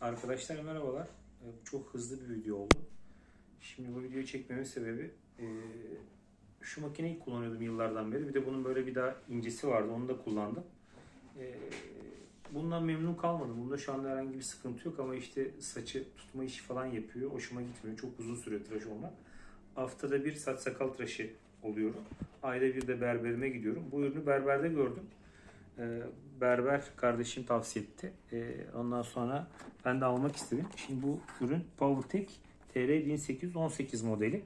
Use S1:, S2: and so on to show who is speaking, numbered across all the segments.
S1: Arkadaşlar merhabalar. Ee, Çok hızlı bir video oldu. Şimdi bu videoyu çekmemin sebebi e, şu makineyi kullanıyordum yıllardan beri. Bir de bunun böyle bir daha incesi vardı. Onu da kullandım. E, Bundan memnun kalmadım. Bunda şu anda herhangi bir sıkıntı yok ama işte saçı tutma işi falan yapıyor. Hoşuma gitmiyor. Çok uzun süre tıraş olmak. Haftada bir saç sakal tıraşı oluyorum. Ayda bir de berberime gidiyorum. Bu ürünü berberde gördüm. Ee, berber kardeşim tavsiye etti. Ee, ondan sonra ben de almak istedim. Şimdi bu ürün PowerTech TR 1818 modeli.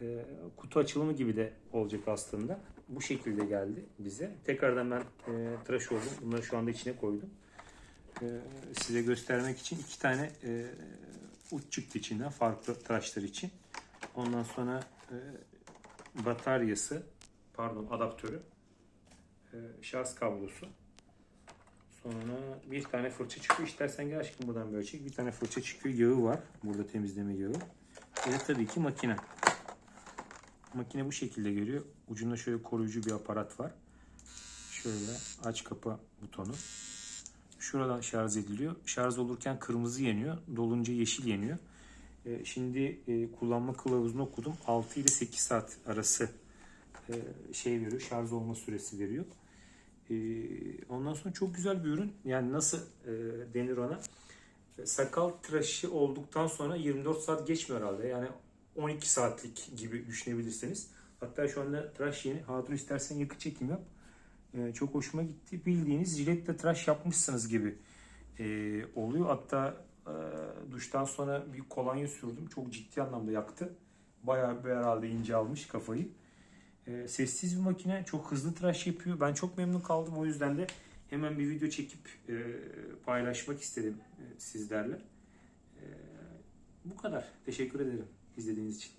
S1: Ee, kutu açılımı gibi de olacak aslında. Bu şekilde geldi bize. Tekrardan ben e, tıraş oldum. Bunları şu anda içine koydum. Size göstermek için iki tane e, uç çıktı içinden farklı tıraşlar için. Ondan sonra e, bataryası, pardon adaptörü, şarj kablosu. Sonra bir tane fırça çıkıyor. İstersen gel aşkım buradan böyle çek. Bir tane fırça çıkıyor. Yağı var. Burada temizleme yağı. Ve de tabii ki makine. Makine bu şekilde geliyor. Ucunda şöyle koruyucu bir aparat var. Şöyle aç kapa butonu. Şuradan şarj ediliyor. Şarj olurken kırmızı yanıyor. Dolunca yeşil yanıyor. E, Şimdi e, kullanma kılavuzunu okudum. 6 ile 8 saat arası e, şey veriyor. Şarj olma süresi veriyor. E, Ondan sonra çok güzel bir ürün. Yani nasıl e, denir ona? E, Sakal tıraşı olduktan sonra 24 saat geçmiyor herhalde. Yani 12 saatlik gibi düşünebilirsiniz. Hatta şu anda tıraş yeni. Hatun istersen yakı çekim yap. E, Çok hoşuma gitti. Bildiğiniz jiletle tıraş yapmışsınız gibi oluyor. Hatta duştan sonra bir kolonya sürdüm. Çok ciddi anlamda yaktı. Bayağı bir herhalde ince almış kafayı. E, sessiz bir makine. Çok hızlı tıraş yapıyor. Ben çok memnun kaldım. O yüzden de hemen bir video çekip e, paylaşmak istedim e, sizlerle. E, bu kadar. Teşekkür ederim izlediğiniz için.